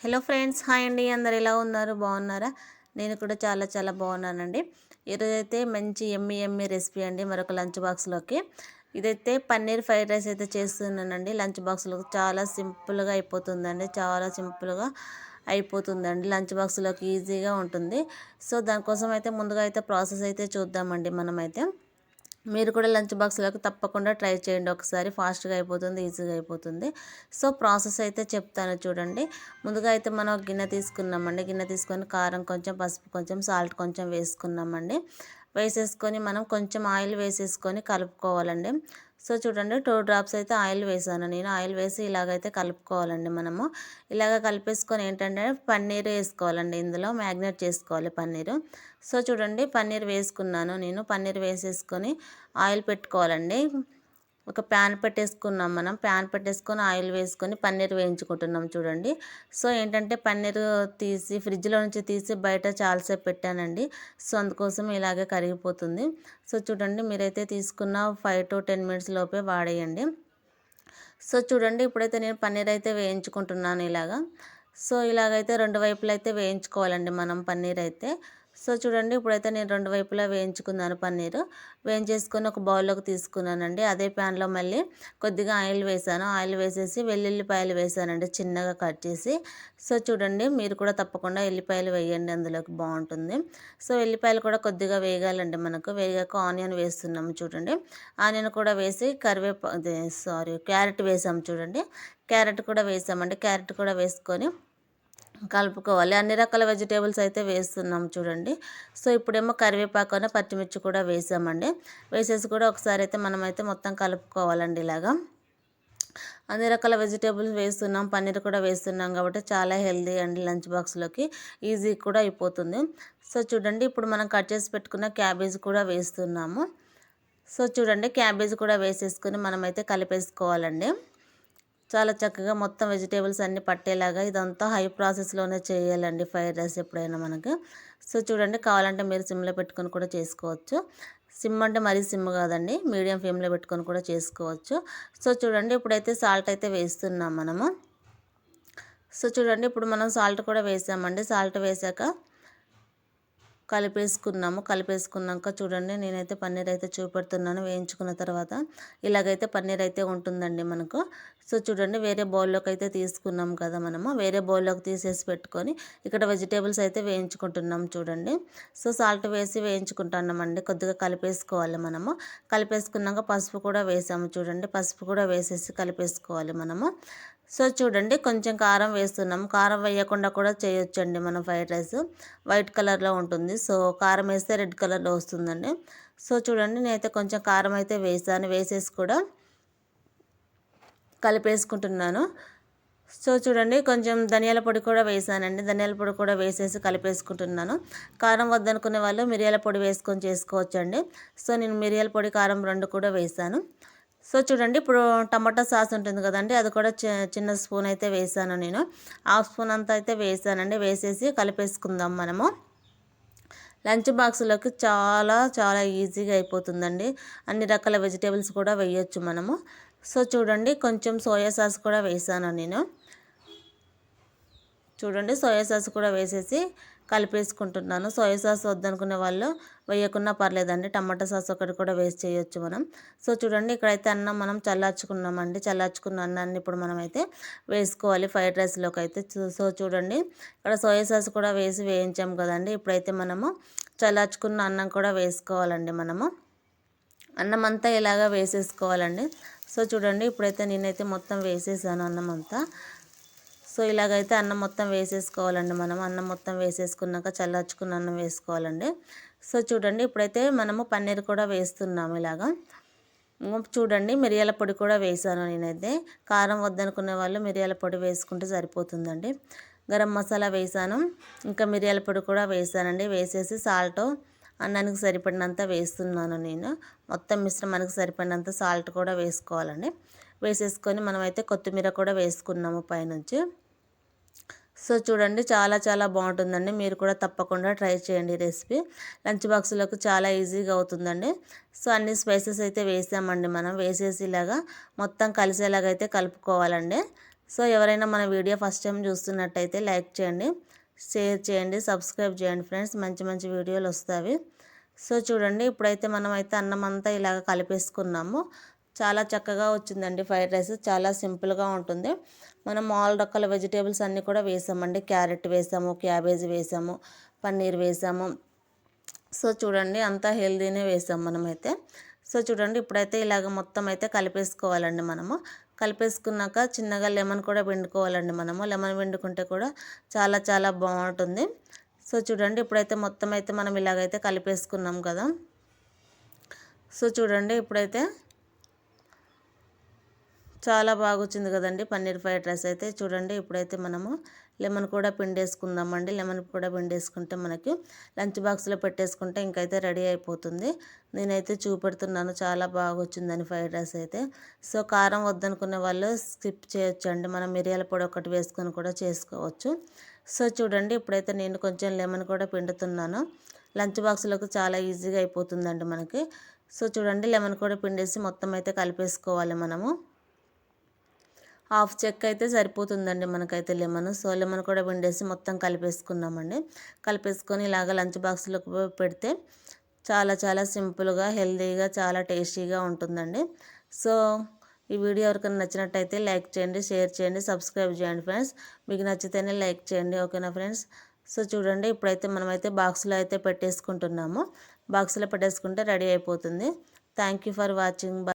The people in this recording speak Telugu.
హలో ఫ్రెండ్స్ హాయ్ అండి. అందరు ఎలా ఉన్నారు? బాగున్నారా? నేను కూడా చాలా చాలా బాగున్నానండి. ఈరోజైతే మంచి ఎమ్మి ఎమ్మి రెసిపీ అండి. మరొక లంచ్ బాక్స్లోకి. ఇదైతే పన్నీర్ ఫ్రైడ్ రైస్ అయితే చేస్తున్నానండి. లంచ్ బాక్స్లో చాలా సింపుల్గా అయిపోతుందండి. చాలా సింపుల్గా అయిపోతుందండి. లంచ్ బాక్స్లోకి ఈజీగా ఉంటుంది. సో దానికోసం అయితే ముందుగా అయితే ప్రాసెస్ అయితే చూద్దామండి మనమైతే. మీరు కూడా లంచ్ బాక్స్లోకి తప్పకుండా ట్రై చేయండి. ఒకసారి ఫాస్ట్గా అయిపోతుంది ఈజీగా అయిపోతుంది. సో ప్రాసెస్ అయితే చెప్తాను చూడండి. ముందుగా అయితే మనం గిన్నె తీసుకున్నామండి. గిన్నె తీసుకొని కారం కొంచెం పసుపు కొంచెం సాల్ట్ కొంచెం వేసుకున్నామండి. వేసేసుకొని మనం కొంచెం ఆయిల్ వేసేసుకొని కలుపుకోవాలండి. సో చూడండి టూ డ్రాప్స్ అయితే ఆయిల్ వేసాను. నేను ఆయిల్ వేసి ఇలాగైతే కలుపుకోవాలండి మనము. ఇలాగ కలిపేసుకొని ఏంటంటే పన్నీరు వేసుకోవాలండి. ఇందులో మ్యాగ్నేట్ చేసుకోవాలి పన్నీరు. సో చూడండి పన్నీర్ వేసుకున్నాను నేను. పన్నీర్ వేసేసుకొని ఆయిల్ పెట్టుకోవాలండి. ఒక ప్యాన్ పెట్టేసుకున్నాం మనం. ప్యాన్ పెట్టేసుకొని ఆయిల్ వేసుకొని పన్నీర్ వేయించుకుంటున్నాం చూడండి. సో ఏంటంటే పన్నీర్ తీసి ఫ్రిడ్జ్లో నుంచి తీసి బయట చాలాసేపు పెట్టానండి. సో అందుకోసం ఇలాగే కరిగిపోతుంది. సో చూడండి మీరైతే తీసుకున్న ఫైవ్ టు టెన్ మినిట్స్ లోపే వాడేయండి. సో చూడండి ఇప్పుడైతే నేను పన్నీర్ అయితే వేయించుకుంటున్నాను ఇలాగా. సో ఇలాగైతే రెండు వైపులు అయితే వేయించుకోవాలండి మనం పన్నీర్ అయితే. సో చూడండి ఇప్పుడైతే నేను రెండు వైపులా వేయించుకున్నాను పన్నీరు. వేయించేసుకొని ఒక బౌల్లోకి తీసుకున్నానండి. అదే ప్యాన్లో మళ్ళీ కొద్దిగా ఆయిల్ వేసాను. ఆయిల్ వేసేసి వెల్లుల్లిపాయలు వేసానండి చిన్నగా కట్ చేసి. సో చూడండి మీరు కూడా తప్పకుండా ఎల్లిపాయలు వేయండి అందులోకి బాగుంటుంది. సో వెల్లిపాయలు కూడా కొద్దిగా వేగాలండి మనకు. వేగాక ఆనియన్ వేస్తున్నాము చూడండి. ఆనియన్ కూడా వేసి కరివేపా సారీ క్యారెట్ వేసాము చూడండి. క్యారెట్ కూడా వేసామండి. క్యారెట్ కూడా వేసుకొని కలుపుకోవాలి. అన్ని రకాల వెజిటేబుల్స్ అయితే వేస్తున్నాం చూడండి. సో ఇప్పుడేమో కరివేపాకు పచ్చిమిర్చి కూడా వేసామండి. వేసేసి కూడా ఒకసారి అయితే మనమైతే మొత్తం కలుపుకోవాలండి ఇలాగా. అన్ని రకాల వెజిటేబుల్స్ వేస్తున్నాం. పన్నీర్ కూడా వేస్తున్నాం కాబట్టి చాలా హెల్దీ అండి లంచ్ బాక్స్లోకి. ఈజీ కూడా అయిపోతుంది. సో చూడండి ఇప్పుడు మనం కట్ చేసి పెట్టుకున్న క్యాబేజ్ కూడా వేస్తున్నాము. సో చూడండి క్యాబేజ్ కూడా వేసేసుకుని మనమైతే కలిపేసుకోవాలండి. చాలా చక్కగా మొత్తం వెజిటేబుల్స్ అన్నీ పట్టేలాగా ఇదంతా హై ప్రాసెస్లోనే చేయాలండి ఫ్రైడ్ రైస్ ఎప్పుడైనా మనకు. సో చూడండి కావాలంటే మీరు సిమ్లో పెట్టుకొని కూడా చేసుకోవచ్చు. సిమ్ అంటే మరీ సిమ్ కాదండి మీడియం ఫ్లేమ్లో పెట్టుకొని కూడా చేసుకోవచ్చు. సో చూడండి ఇప్పుడైతే సాల్ట్ అయితే వేస్తున్నాం మనము. సో చూడండి ఇప్పుడు మనం సాల్ట్ కూడా వేసామండి. సాల్ట్ వేసాక కలిపేసుకున్నాము. కలిపేసుకున్నాక చూడండి నేనైతే పన్నీర్ అయితే చూపెడుతున్నాను. వేయించుకున్న తర్వాత ఇలాగైతే పన్నీర్ అయితే ఉంటుందండి మనకు. సో చూడండి వేరే బౌల్లోకి అయితే తీసుకున్నాం కదా మనము. వేరే బౌల్లోకి తీసేసి పెట్టుకొని ఇక్కడ వెజిటేబుల్స్ అయితే వేయించుకుంటున్నాం చూడండి. సో సాల్ట్ వేసి వేయించుకుంటున్నామండి. కొద్దిగా కలిపేసుకోవాలి మనము. కలిపేసుకున్నాక పసుపు కూడా వేసాము చూడండి. పసుపు కూడా వేసేసి కలిపేసుకోవాలి మనము. సో చూడండి కొంచెం కారం వేస్తున్నాం. కారం వేయకుండా కూడా చేయొచ్చండి మనం ఫ్రైడ్ రైస్. వైట్ కలర్లో ఉంటుంది. సో కారం వేస్తే రెడ్ కలర్లో వస్తుందండి. సో చూడండి నేనైతే కొంచెం కారం అయితే వేసాను. వేసేసి కూడా కలిపేసుకుంటున్నాను. సో చూడండి కొంచెం ధనియాల పొడి కూడా వేసానండి. ధనియాల పొడి కూడా వేసేసి కలిపేసుకుంటున్నాను. కారం వద్దనుకునే వాళ్ళు మిరియాల పొడి వేసుకొని చేసుకోవచ్చండి. సో నేను మిరియాల పొడి కారం రెండు కూడా వేసాను. సో చూడండి ఇప్పుడు టమాటా సాస్ ఉంటుంది కదండి అది కూడా చిన్న స్పూన్ అయితే వేసాను నేను. హాఫ్ స్పూన్ అంతా అయితే వేసానండి వేసేసి కలిపేసుకుందాం మనము. లంచ్ బాక్స్లోకి చాలా చాలా ఈజీగా అయిపోతుందండి. అన్ని రకాల వెజిటేబుల్స్ కూడా వేయొచ్చు మనము. సో చూడండి కొంచెం సోయా సాస్ కూడా వేసాను నేను. చూడండి సోయా సాస్ కూడా వేసేసి కలిపేసుకుంటున్నాను. సోయా సాస్ వద్దనుకునే వాళ్ళు వేయకున్నా పర్లేదండి. టమాటా సాస్ ఒకటి కూడా వేస్ట్ చేయొచ్చు మనం. సో చూడండి ఇక్కడైతే అన్నం మనం చల్లార్చుకున్నామండి. చల్లార్చుకున్న అన్నాన్ని ఇప్పుడు మనం అయితే వేసుకోవాలి ఫ్రైడ్ రైస్లోకి అయితే. సో చూడండి ఇక్కడ సోయా సాస్ కూడా వేసి వేయించాం కదండి. ఇప్పుడైతే మనము చల్లార్చుకున్న అన్నం కూడా వేసుకోవాలండి మనము. అన్నం అంతా ఇలాగ వేసేసుకోవాలండి. సో చూడండి ఇప్పుడైతే నేనైతే మొత్తం వేసేసాను అన్నం అంతా. సో ఇలాగైతే అన్నం మొత్తం వేసేసుకోవాలండి మనం. అన్నం మొత్తం వేసేసుకున్నాక చల్లార్చుకున్న అన్నం వేసుకోవాలండి. సో చూడండి ఇప్పుడైతే మనము పన్నీర్ కూడా వేస్తున్నాము ఇలాగా. చూడండి మిరియాల పొడి కూడా వేసాను నేనైతే. కారం వద్దనుకునే వాళ్ళు మిరియాల పొడి వేసుకుంటే సరిపోతుందండి. గరం మసాలా వేసాను. ఇంకా మిరియాల పొడి కూడా వేసానండి. వేసేసి సాల్ట్ అన్నానికి సరిపడినంత వేస్తున్నాను నేను. మొత్తం మిశ్రమానికి సరిపడినంత సాల్ట్ కూడా వేసుకోవాలండి. వేసేసుకొని మనమైతే కొత్తిమీర కూడా వేసుకున్నాము పైనుంచి. సో చూడండి చాలా చాలా బాగుంటుందండి. మీరు కూడా తప్పకుండా ట్రై చేయండి రెసిపీ. లంచ్ బాక్సులకు చాలా ఈజీగా అవుతుందండి. సో అన్ని స్పైసెస్ అయితే వేసామండి మనం. వేసేసి ఇలాగా మొత్తం కలిసేలాగా అయితే కలుపుకోవాలండి. సో ఎవరైనా మన వీడియో ఫస్ట్ టైం చూస్తున్నట్టయితే లైక్ చేయండి షేర్ చేయండి సబ్స్క్రైబ్ చేయండి ఫ్రెండ్స్. మంచి మంచి వీడియోలు వస్తాయి. సో చూడండి ఇప్పుడైతే మనం అయితే అన్నం అంతా ఇలాగ కలిపేసుకున్నాము. చాలా చక్కగా వచ్చిందండి ఫ్రైడ్ రైస్. చాలా సింపుల్గా ఉంటుంది. మనం ఆల్ రకాల వెజిటేబుల్స్ అన్నీ కూడా వేసామండి. క్యారెట్ వేసాము క్యాబేజీ వేసాము పన్నీర్ వేసాము. సో చూడండి అంతా హెల్దీనే వేసాం మనమైతే. సో చూడండి ఇప్పుడైతే ఇలాగ మొత్తం అయితే కలిపేసుకోవాలండి మనము. కలిపేసుకున్నాక చిన్నగా లెమన్ కూడా పిండుకోవాలండి మనము. లెమన్ పిండుకుంటే కూడా చాలా చాలా బాగుంటుంది. సో చూడండి ఇప్పుడైతే మొత్తం అయితే మనం ఇలాగైతే కలిపేసుకున్నాం కదా. సో చూడండి ఇప్పుడైతే చాలా బాగా వచ్చింది కదండి. పన్నీర్ ఫ్రైడ్ రైస్ అయితే చూడండి. ఇప్పుడైతే మనము లెమన్ కూడా పిండేసుకుందామండి. లెమన్ కూడా పిండేసుకుంటే మనకి లంచ్ బాక్స్లో పెట్టేసుకుంటే ఇంకైతే రెడీ అయిపోతుంది. నేనైతే చూపెడుతున్నాను. చాలా బాగా వచ్చిందని ఫ్రైడ్ రైస్ అయితే. సో కారం వద్దనుకునే వాళ్ళు స్కిప్ చేయొచ్చండి. మనం మిరియాల పొడి ఒకటి వేసుకొని కూడా చేసుకోవచ్చు. సో చూడండి. ఇప్పుడైతే నేను కొంచెం లెమన్ కూడా పిండుతున్నాను. లంచ్ బాక్స్లోకి చాలా ఈజీగా అయిపోతుందండి మనకి. సో చూడండి. లెమన్ కూడా పిండేసి మొత్తం అయితే కలిపేసుకోవాలి మనము. హాఫ్ చెక్ అయితే సరిపోతుందండి మనకైతే లెమన్. సో లెమన్ కూడా పిండేసి మొత్తం కలిపేసుకున్నామండి కలిపేసుకొని ఇలాగ లంచ్ బాక్స్లోకి పెడితే చాలా చాలా సింపుల్గా హెల్తీగా చాలా టేస్టీగా ఉంటుందండి. సో ఈ వీడియో ఎవరికైనా నచ్చినట్టయితే లైక్ చేయండి షేర్ చేయండి సబ్స్క్రైబ్ చేయండి ఫ్రెండ్స్. మీకు నచ్చితేనే లైక్ చేయండి ఓకేనా ఫ్రెండ్స్? సో చూడండి ఇప్పుడైతే మనమైతే బాక్స్లో అయితే పెట్టేసుకుంటున్నాము. బాక్స్లో పెట్టేసుకుంటే రెడీ అయిపోతుంది. Thank for watching.